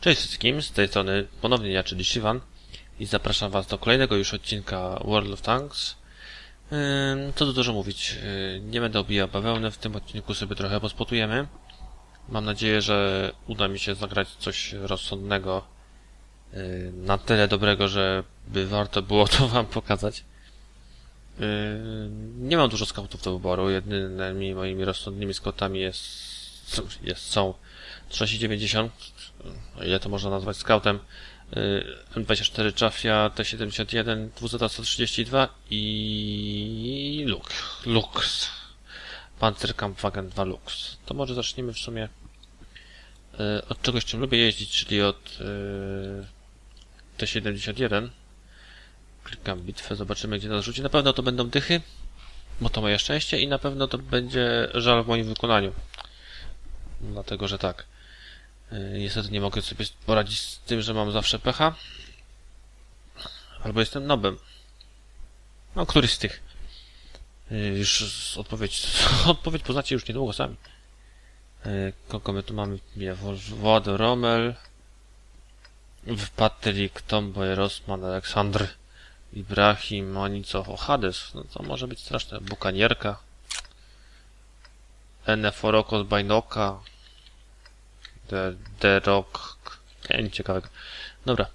Cześć wszystkim, z tej strony ponownie ja, czyli Shivan i zapraszam Was do kolejnego już odcinka World of Tanks. Co tu dużo mówić, yy, nie będę obijał bawełny, w tym odcinku sobie trochę pospotujemy. Mam nadzieję, że uda mi się zagrać coś rozsądnego, yy, na tyle dobrego, żeby warto było to Wam pokazać. Nie mam dużo skautów do wyboru, jedynymi moimi rozsądnymi skautami jest, jest są 390, o ile to można nazwać scoutem, y, M24 Czafia, T71, WZ-132 i Lux. Lux. Panzerkampfwagen 2 Lux. To może zaczniemy w sumie y, od czegoś, czym lubię jeździć, czyli od y, T71. Klikam bitwę, zobaczymy gdzie nas rzuci. Na pewno to będą dychy, bo to moje szczęście i na pewno to będzie żal w moim wykonaniu. Dlatego, że tak. Yy, Niestety nie mogę sobie poradzić z tym, że mam zawsze pecha. Albo jestem nobem. No, któryś z tych. Yy, Już odpowiedź, odpowiedź poznacie już niedługo sami. Yy, Kogo my tu mamy? Władę Rommel. Patryk, Tomboy, Rosman, Aleksandr, Ibrahim, oni co? O, Hades. No to może być straszne. Bukanierka. Eneforoko z Bajnoka. The, the Rock. Nie, ciekawego. Dobra.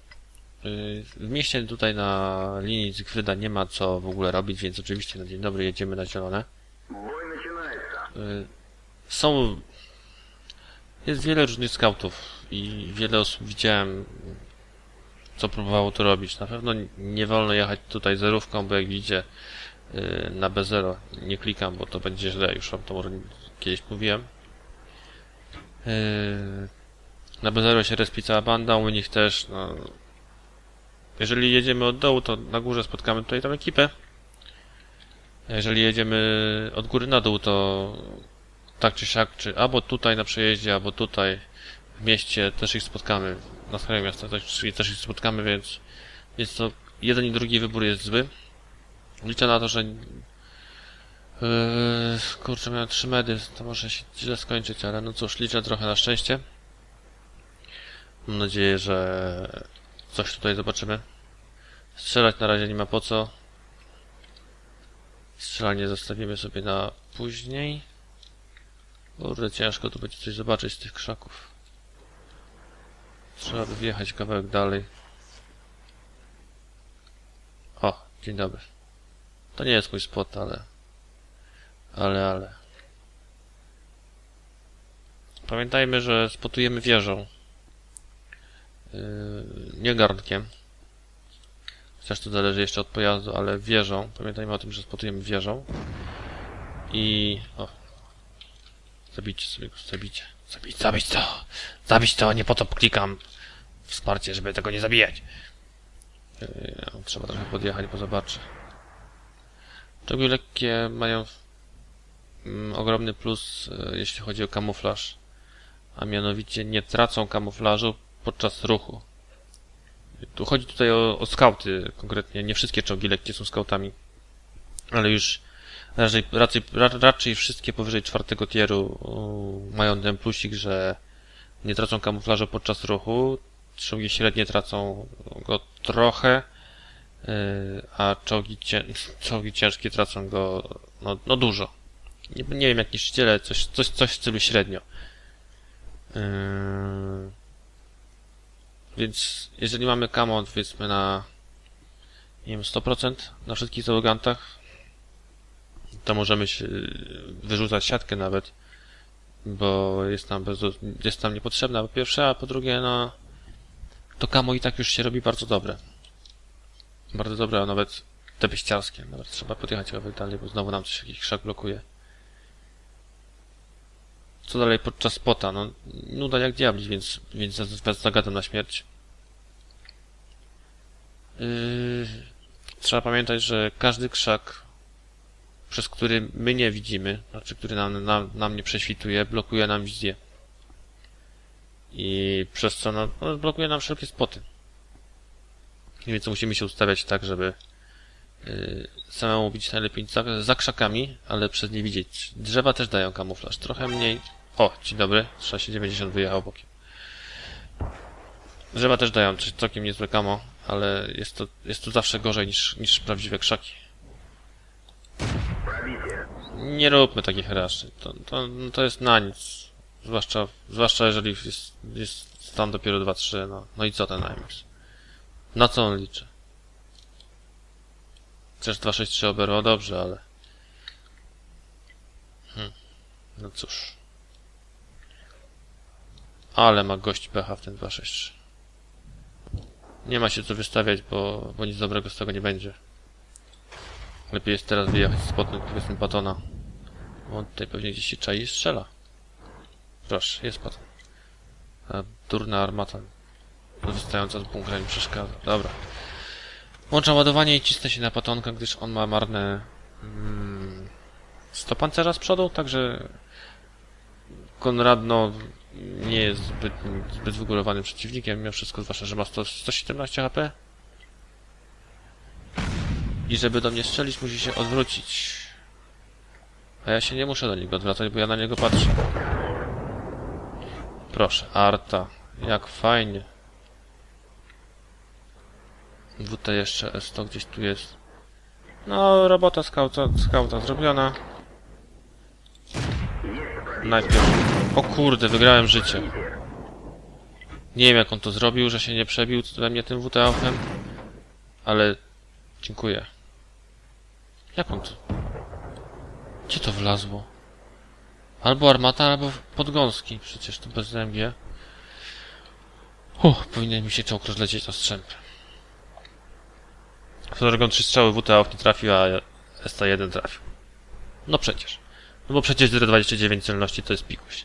Y, w mieście tutaj na linii Zgwyda nie ma co w ogóle robić, więc oczywiście na dzień dobry jedziemy na zielone. Y, są... Jest wiele różnych scoutów i wiele osób widziałem, co próbowało to robić. Na pewno nie wolno jechać tutaj zerówką, bo jak widzicie y, na B0 nie klikam, bo to będzie źle, już wam to może kiedyś mówiłem. Yy, Na B0 się respi cała banda, u nich też, no... Jeżeli jedziemy od dołu, to na górze spotkamy tutaj tą ekipę. Jeżeli jedziemy od góry na dół, to tak czy siak, czy albo tutaj na przejeździe, albo tutaj w mieście też ich spotkamy. Na skraju miasta też, ich spotkamy, więc jest to jeden i drugi wybór jest zły. Liczę na to, że Yy, kurczę, miałem trzy medy, to może się źle skończyć, ale no cóż, liczę trochę na szczęście. Mam nadzieję, że coś tutaj zobaczymy. Strzelać na razie nie ma po co. Strzelanie zostawimy sobie na później. Kurde, ciężko tu będzie coś zobaczyć z tych krzaków. Trzeba by wjechać kawałek dalej. O, dzień dobry. To nie jest mój spot, ale... Ale, ale... Pamiętajmy, że spotujemy wieżą. Yy, nie garnkiem. Chociaż to zależy jeszcze od pojazdu, ale wieżą. Pamiętajmy o tym, że spotujemy wieżą. I... O. Zabicie sobie go, zabicie. Zabić, zabić to! Zabić to, nie po to klikam wsparcie, żeby tego nie zabijać. Yy, trzeba trochę podjechać, bo zobaczę. Czołgi lekkie mają ogromny plus, e, jeśli chodzi o kamuflaż. A mianowicie nie tracą kamuflażu podczas ruchu. Tu chodzi tutaj o, o skauty konkretnie. Nie wszystkie czołgi lekkie są skautami. Ale już raczej, raczej, ra- raczej wszystkie powyżej czwartego tieru mają ten plusik, że nie tracą kamuflażu podczas ruchu. Czołgi średnie tracą go trochę, yy, a czołgi, cię, czołgi ciężkie tracą go no, no dużo. Nie, nie wiem jak niszczyciele, coś, coś, coś w stylu średnio. Yy, więc jeżeli mamy camo, powiedzmy na nie wiem, 100% na wszystkich załogantach, to możemy się wyrzucać siatkę nawet, bo jest nam, bez, jest nam niepotrzebna po pierwsze, a po drugie, no to camo i tak już się robi bardzo dobre. Bardzo dobre, a nawet te wyściarskie. Nawet trzeba podjechać kawałek dalej, bo znowu nam coś jakiś krzak blokuje. Co dalej podczas spota? No, nuda jak diabli, więc, więc za- zagadam na śmierć. Yy, trzeba pamiętać, że każdy krzak, przez który my nie widzimy, znaczy który nam, nam, nam nie prześwituje, blokuje nam wizję. I przez co no, no, blokuje nam wszelkie spoty. Więc musimy się ustawiać tak, żeby yy, samemu widzieć najlepiej za, za krzakami, ale przez nie widzieć. Drzewa też dają kamuflaż. Trochę mniej. O, ci dobry, 690 wyjechał bokiem. Drzewa też dają coś całkiem niezłe kamo, ale jest to, jest to zawsze gorzej niż, niż prawdziwe krzaki. Nie róbmy takich raszy. To, to, no to jest na nic. Zwłaszcza, zwłaszcza jeżeli jest, jest stan dopiero 2-3. No, no i co ten IMAX? Na co on liczy? Chcesz 2-6-3 oberło? Dobrze, ale... Hm. No cóż. Ale ma gość pecha w ten 2-6-3. Nie ma się co wystawiać, bo, bo nic dobrego z tego nie będzie. Lepiej jest teraz wyjechać potem, powiedzmy, Patona. On tutaj pewnie gdzieś się czai i strzela. Proszę, jest Paton. A durna armata wystająca z bunkra mi przeszkadza. Dobra. Włączam ładowanie i cisnę się na Patonka, gdyż on ma marne mm, 100 pancerza z przodu, także Konrad no, nie jest zbyt, zbyt wygórowanym przeciwnikiem, mimo wszystko, zwłaszcza, że ma 100, 117 HP. I żeby do mnie strzelić, musi się odwrócić. A ja się nie muszę do niego odwracać, bo ja na niego patrzę. Proszę, Arta. Jak fajnie. WT jeszcze S100 gdzieś tu jest. No, robota skauta, skauta zrobiona. Najpierw... O kurde, wygrałem życie. Nie wiem jak on to zrobił, że się nie przebił we mnie tym WT-autem. Ale... Dziękuję. Jak on to... Gdzie to wlazło? Albo armata, albo podgąski. Przecież to bez MG. Uff, powinien mi się czołg rozlecieć na strzępy. Drogą trzy strzały WTA nie trafił, a ST1 trafił. No przecież. No bo przecież 0,29 celności to jest pikuś.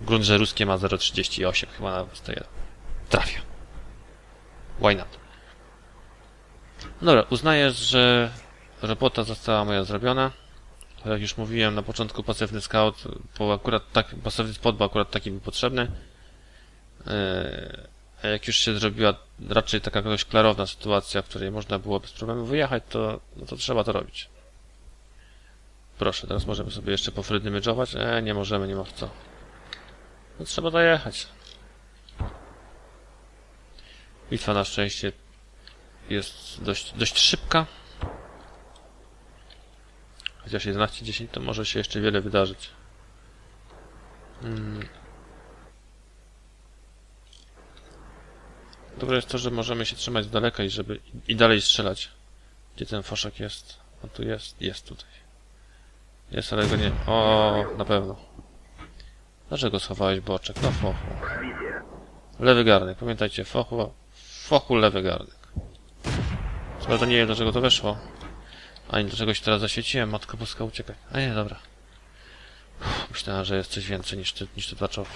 Grunt, że ruskie ma 0,38 chyba na ST1. Trafia. Why not? Dobra, uznaję, że robota została moja zrobiona. Jak już mówiłem na początku, pasywny scout, bo akurat tak, pasywny spot, bo akurat taki był potrzebny. Eee, A jak już się zrobiła raczej taka dość klarowna sytuacja, w której można było bez problemu wyjechać, to, no to trzeba to robić. Proszę, teraz możemy sobie jeszcze po frydny mydżować? Eee, nie możemy, nie ma w co. No trzeba dojechać. Bitwa na szczęście jest dość, dość szybka. Chociaż 11-10 to może się jeszcze wiele wydarzyć. Hmm. Dobre jest to, że możemy się trzymać z daleka i żeby i dalej strzelać. Gdzie ten foszek jest? On tu jest? Jest tutaj. Jest, ale go nie... O, na pewno. Dlaczego schowałeś boczek? No fochu. Lewy garnek. Pamiętajcie, fochu... Fochu lewy garnek. Co to nie wiem, dlaczego to weszło. Ani dlaczego się teraz zaświeciłem. matka boska, uciekaj. A nie, dobra. Myślałem, że jest coś więcej niż ty, niż ty dlaczego.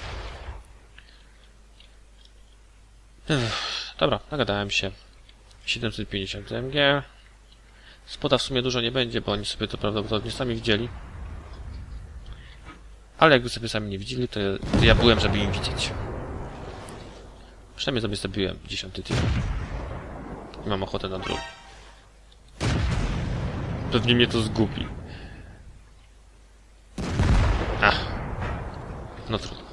Dobra, nagadałem się. 750 MG. Spoda w sumie dużo nie będzie, bo oni sobie to prawdopodobnie sami widzieli. Ale jakby sobie sami nie widzieli, to ja, to ja byłem, żeby im widzieć. Przynajmniej sobie zrobiłem 10 tier. I mam ochotę na drugi. Pewnie mnie to zgubi. Ach. No trudno.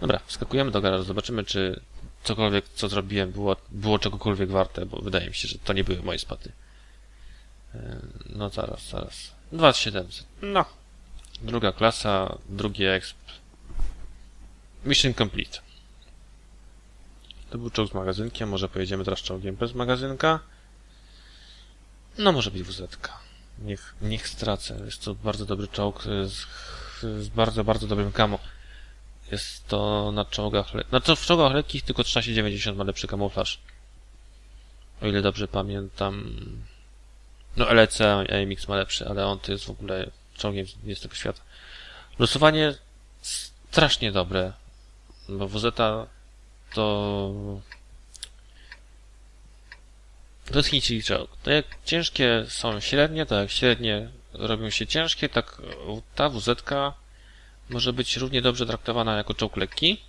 Dobra, wskakujemy do garażu. Zobaczymy, czy cokolwiek, co zrobiłem, było, było czegokolwiek warte, bo wydaje mi się, że to nie były moje spaty. E, No zaraz, zaraz. 2700. No. Druga klasa, drugi exp. Mission complete. To był czołg z magazynkiem, może pojedziemy teraz czołgiem bez magazynka. No może być WZ. Niech, niech stracę. Jest to bardzo dobry czołg z, z bardzo, bardzo dobrym kamo. Jest to na czołgach, le... znaczy w czołgach lekkich tylko 1390 ma lepszy kamuflaż. O ile dobrze pamiętam. No LEC AMX ma lepszy, ale on to jest w ogóle czołgiem z tego świata. Losowanie strasznie dobre, bo WZ to to jest chiński czołg. To jak ciężkie są średnie, tak jak średnie robią się ciężkie, tak ta WZ może być równie dobrze traktowana jako czołg lekki,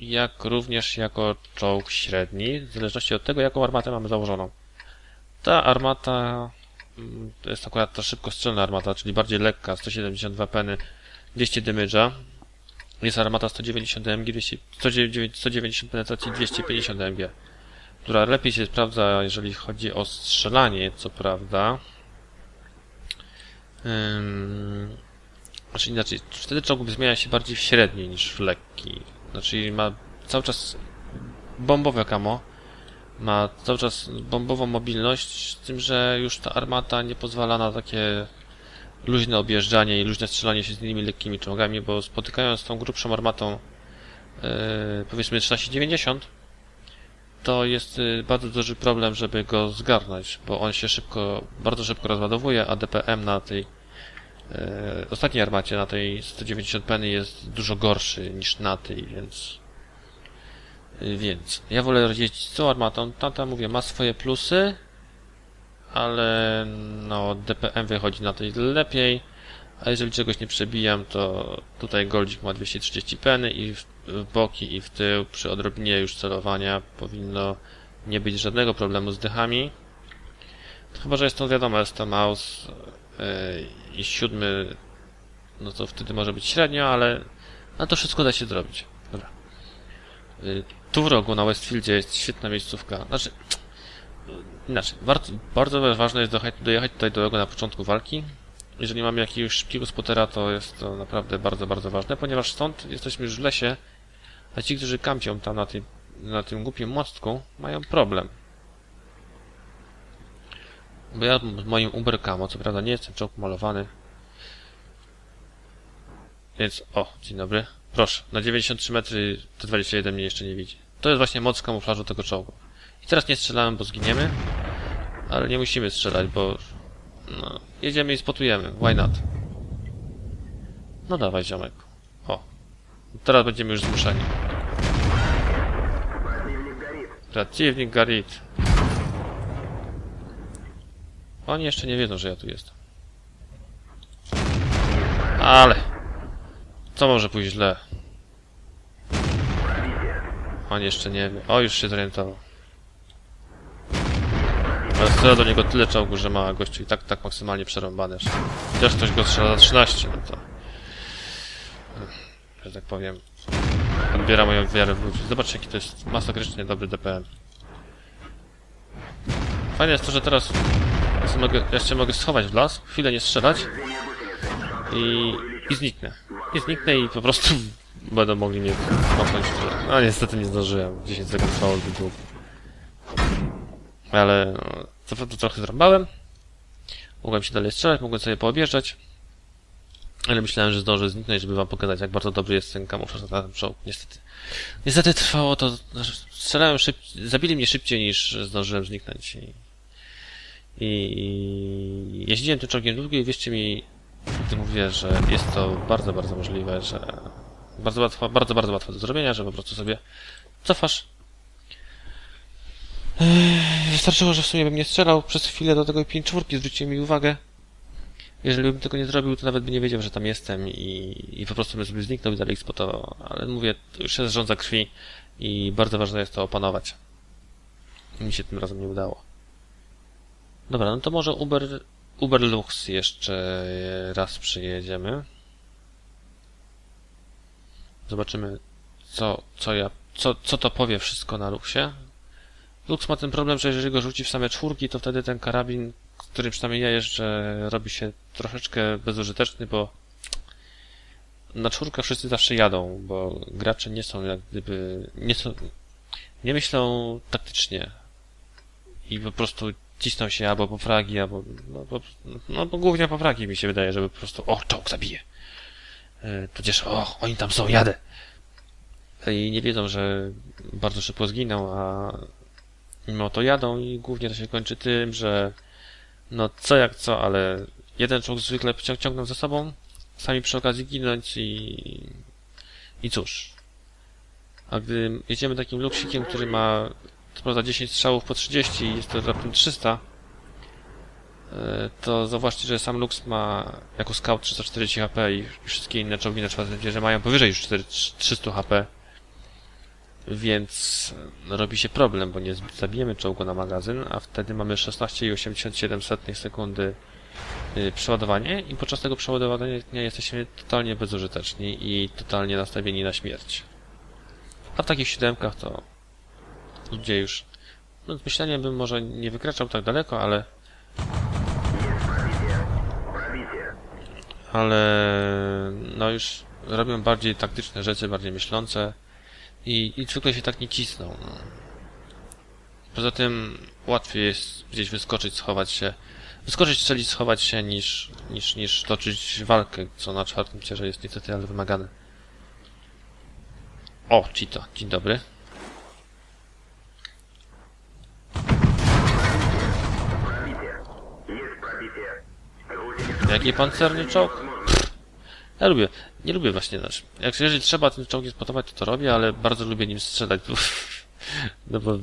jak również jako czołg średni, w zależności od tego, jaką armatę mamy założoną. Ta armata mm, to jest akurat ta szybkostrzelna armata, czyli bardziej lekka, 172 peny, 200 damage'a. jest armata 190 DMG, 200, 109 190 penetracji, 250 DMG, która lepiej się sprawdza, jeżeli chodzi o strzelanie, co prawda. Ym, znaczy inaczej, wtedy czołg zmienia się bardziej w średni niż w lekki. Znaczy ma cały czas bombowe kamo, ma cały czas bombową mobilność, z tym, że już ta armata nie pozwala na takie luźne objeżdżanie i luźne strzelanie się z innymi lekkimi czołgami, bo spotykając tą grubszą armatą yy, powiedzmy 1390 to jest yy, bardzo duży problem, żeby go zgarnąć, bo on się szybko, bardzo szybko rozładowuje, a DPM na tej yy, ostatniej armacie, na tej 190 penny jest dużo gorszy niż na tej, więc więc ja wolę jeździć z tą armatą, tamta mówię ma swoje plusy, ale no DPM wychodzi na tej lepiej, a jeżeli czegoś nie przebijam, to tutaj Goldzik ma 230 peny i w, boki i w tył przy odrobinie już celowania powinno nie być żadnego problemu z dychami. Chyba, że jest to wiadomo, jest to mouse yy, i siódmy, no to wtedy może być średnio, ale no to wszystko da się zrobić. Dobra. Yy, tu w rogu na Westfieldzie jest świetna miejscówka. Znaczy, Inaczej, bardzo, bardzo ważne jest dojechać, dojechać tutaj do tego na początku walki. Jeżeli mamy jakiegoś szybkiego spotera, to jest to naprawdę bardzo, bardzo ważne, ponieważ stąd jesteśmy już w lesie, a ci, którzy kampią tam na tym, na tym głupim mostku, mają problem. Bo ja moim Uber Camo, co prawda nie jestem czołg malowany, więc, o, dzień dobry. Proszę, na 93 metry to 21 mnie jeszcze nie widzi. To jest właśnie moc kamuflażu tego czołgu. I teraz nie strzelamy, bo zginiemy. Ale nie musimy strzelać, bo... No, jedziemy i spotujemy. Why not? No dawaj, ziomek. O. Teraz będziemy już zmuszeni. Przeciwnik Garit. Oni jeszcze nie wiedzą, że ja tu jestem. Ale... Co może pójść źle? On jeszcze nie wie. O, już się zorientował. Ale strzela do niego tyle czołgu, że ma gościu i tak, tak maksymalnie przerąbane. że Chociaż ktoś go strzela za 13, no to... Że tak powiem... Odbiera moją wiarę w ludzi. Zobaczcie, jaki to jest masakrycznie dobry DPM. Fajne jest to, że teraz ja mogę, jeszcze mogę schować w las, chwilę nie strzelać i, i zniknę. I zniknę i po prostu będą mogli mnie mocnąć. No niestety nie zdążyłem. 10 sekund trwało zbyt długo. Ale no, co prawda trochę zrąbałem. Mogłem się dalej strzelać, mogłem sobie poobjeżdżać. Ale myślałem, że zdążę zniknąć, żeby wam pokazać, jak bardzo dobry jest ten kamuflaż na ten czołg. Niestety. Niestety trwało to... znaczy, Strzelałem szybciej... Zabili mnie szybciej, niż zdążyłem zniknąć. I, i, i jeździłem tym czołgiem długo i wierzcie mi, gdy mówię, że jest to bardzo, bardzo możliwe, że bardzo łatwo, bardzo, bardzo łatwo do zrobienia, że po prostu sobie cofasz. Wystarczyło, że w sumie bym nie strzelał przez chwilę do tego pięciórki, zwróciłem mi uwagę. Jeżeli bym tego nie zrobił, to nawet by nie wiedział, że tam jestem i, i po prostu bym sobie zniknął i dalej spotował. Ale mówię, to już jest rządza krwi i bardzo ważne jest to opanować. Mi się tym razem nie udało. Dobra, no to może Uber, Uber Lux jeszcze raz przyjedziemy. Zobaczymy, co, co ja, co, co to powie wszystko na Luxie. Lux ma ten problem, że jeżeli go rzuci w same czwórki, to wtedy ten karabin, którym przynajmniej ja jeżdżę, robi się troszeczkę bezużyteczny, bo na czwórkach wszyscy zawsze jadą, bo gracze nie są jak gdyby, nie są, nie myślą taktycznie i po prostu cisną się albo po fragi, albo, no, po, no bo głównie po fragi mi się wydaje, żeby po prostu, o, czołg zabije. Yy, tudzież, o, oni tam są, jadę. I nie wiedzą, że bardzo szybko zginą, a mimo to jadą i głównie to się kończy tym, że no co jak co, ale jeden czołg zwykle cią- ciągną za sobą, sami przy okazji ginąć i i cóż. A gdy jedziemy takim luksikiem, który ma co prawda 10 strzałów po 30 i jest to raptem 300, e, to zauważcie, że sam Lux ma jako scout 340 HP i wszystkie inne czołgi na czwartym wieże mają powyżej już 4, 300 HP. Więc no, robi się problem, bo nie zabijemy czołgu na magazyn, a wtedy mamy 16,87 sekundy y, przeładowanie i podczas tego przeładowania jesteśmy totalnie bezużyteczni i totalnie nastawieni na śmierć. A w takich siódemkach to ludzie już no, myśleniem bym może nie wykraczał tak daleko, ale ale no już robią bardziej taktyczne rzeczy, bardziej myślące i, i zwykle się tak nie cisną. No. Poza tym łatwiej jest gdzieś wyskoczyć, schować się, wyskoczyć, strzelić, schować się niż, niż, niż toczyć walkę, co na czwartym cierze jest niestety ale wymagane. O, Cheeto, dzień dobry. Jaki pancerny czołg? Ja lubię, nie lubię właśnie nasz. Jak jeżeli trzeba tym czołgiem spotować, to to robię, ale bardzo lubię nim strzelać. Bo, no bo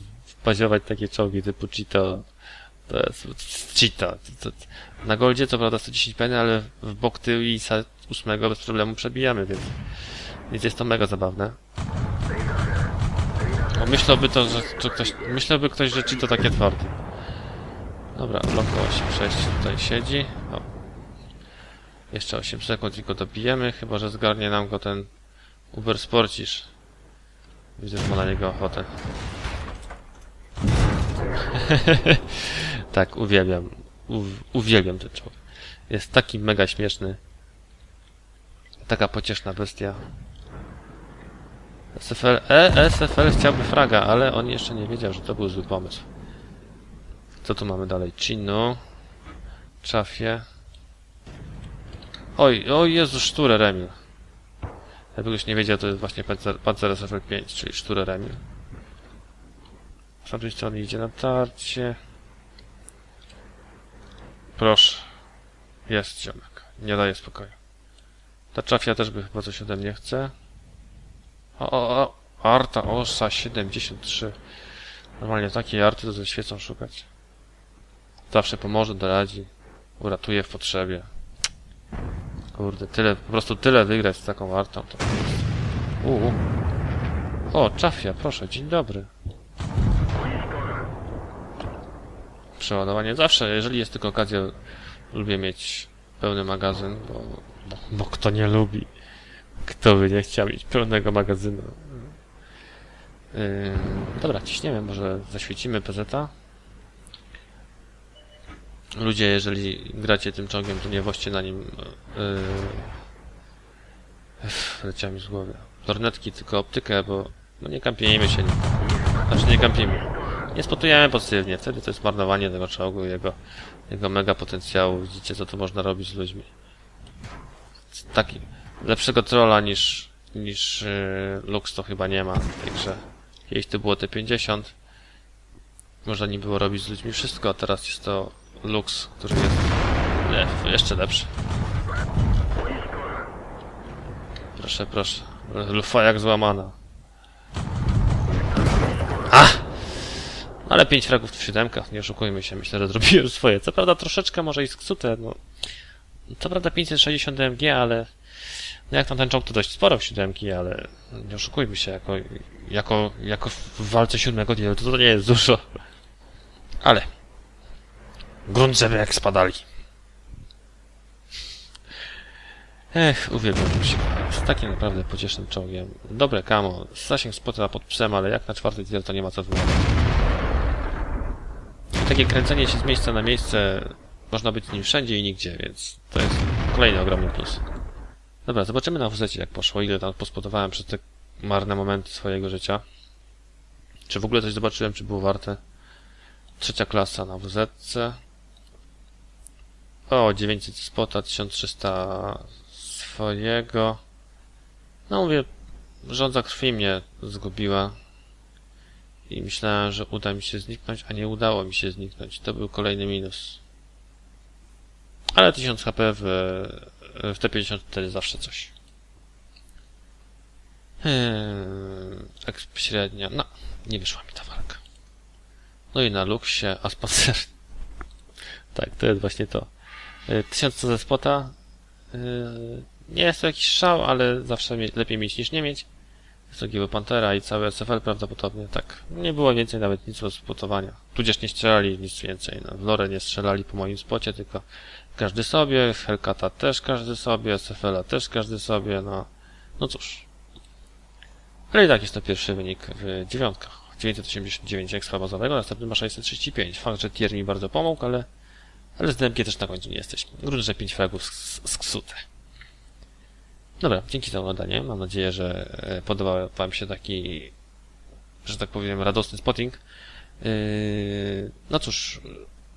baziować takie czołgi typu Cheeto, to jest Cheeto. To, to, na Goldzie to prawda 110 penny, ale w bok tył i sa 8 bez problemu przebijamy, więc, więc jest to mega zabawne. No, myślałby to, że, że ktoś, myślałby ktoś, że Cheeto takie twarde. Dobra, Loko 8.6 tutaj siedzi. Jeszcze 8 sekund i go dobijemy, chyba że zgarnie nam go ten Uber Sporcisz. Widzę, że ma na niego ochotę. tak, uwielbiam. Uwielbiam ten czołg. Jest taki mega śmieszny. Taka pocieszna bestia. SFL, e, SFL chciałby fraga, ale on jeszcze nie wiedział, że to był zły pomysł. Co tu mamy dalej? Chinu. Czafie. Oj, oj Jezu, Szture Remil. Jakby ktoś nie wiedział, to jest właśnie Panzer, Panzer SFL-5, czyli Szture Remil. Z tamtej strony idzie natarcie. Proszę. Jest ziomek. Nie daje spokoju. Ta czafia też by chyba coś ode mnie chce. O, o, o. Arta Osa 73. Normalnie takiej arty to ze świecą szukać. Zawsze pomoże, doradzi. Uratuje w potrzebie. Kurde, tyle, po prostu tyle wygrać z taką artą. To. Uuu. O, Czafia, proszę, dzień dobry. Przeładowanie zawsze, jeżeli jest tylko okazja, lubię mieć pełny magazyn, bo, bo, bo kto nie lubi? Kto by nie chciał mieć pełnego magazynu? Yy, dobra, ciśniemy, może zaświecimy PZ-a. Ludzie, jeżeli gracie tym czołgiem, to nie woźcie na nim yy, leciała mi z głowy. Lornetki, tylko optykę, bo no nie kampijmy się. Znaczy nie kampijmy. Nie spotujemy pasywnie, wtedy to jest marnowanie tego czołgu jego, jego mega potencjału. Widzicie, co tu można robić z ludźmi. Taki, lepszego trolla niż, niż yy, Lux to chyba nie ma grze. Kiedyś to było te 50. Można nie było robić z ludźmi wszystko, a teraz jest to Lux, który jest nie, jeszcze lepszy. Proszę, proszę. Lufa jak złamana. A! Ale 5 fragów w siódemkach, nie oszukujmy się, myślę, że zrobiłem swoje. Co prawda troszeczkę może i skrzute, no. Co prawda 560 DMG, ale no jak tam ten czołg to dość sporo w siódemki, ale nie oszukujmy się, jako, jako, jako w walce siódmego dnia to, to nie jest dużo. Ale grunt, żeby jak spadali. Ech, uwielbiam się. Jest takim naprawdę pociesznym czołgiem. Dobre kamo, zasięg spota pod psem, ale jak na czwarty tier to nie ma co wymawiać. Takie kręcenie się z miejsca na miejsce można być nim wszędzie i nigdzie, więc to jest kolejny ogromny plus. Dobra, zobaczymy na WZ jak poszło, ile tam pospodowałem przez te marne momenty swojego życia. Czy w ogóle coś zobaczyłem, czy było warte. Trzecia klasa na WZ. O, 900 spota, 1300 swojego. No mówię, rządza krwi mnie zgubiła. I myślałem, że uda mi się zniknąć, a nie udało mi się zniknąć. To był kolejny minus. Ale 1000 HP w, w T54 zawsze coś. Hmm, średnia. No, nie wyszła mi ta walka. No i na Luxie, a spacer. tak, to jest właśnie to. 1000 ze spota. Yy, nie jest to jakiś szał, ale zawsze lepiej mieć niż nie mieć. Zagiły Pantera i cały SFL prawdopodobnie, tak. Nie było więcej nawet nic do spotowania. Tudzież nie strzelali nic więcej. No, w Lore nie strzelali po moim spocie, tylko każdy sobie, Hellcata też każdy sobie, SFL-a też każdy sobie, no. No cóż. Ale i tak jest to pierwszy wynik w dziewiątkach. 989 ekstra bazowego, następny ma 635. Fakt, że tier mi bardzo pomógł, ale, ale z DMG też na końcu nie jesteśmy. Grunt, że 5 fragów z, z. Dobra, dzięki za oglądanie. Mam nadzieję, że e, podobał Wam się taki, że tak powiem, radosny spotting. Yy, No cóż,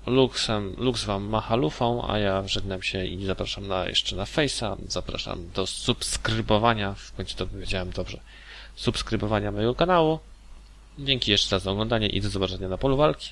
Luxem, Lux Wam macha lufą, a ja żegnam się i zapraszam na, jeszcze na Face'a. Zapraszam do subskrybowania, w końcu to powiedziałem dobrze, subskrybowania mojego kanału. Dzięki jeszcze raz za oglądanie i do zobaczenia na polu walki.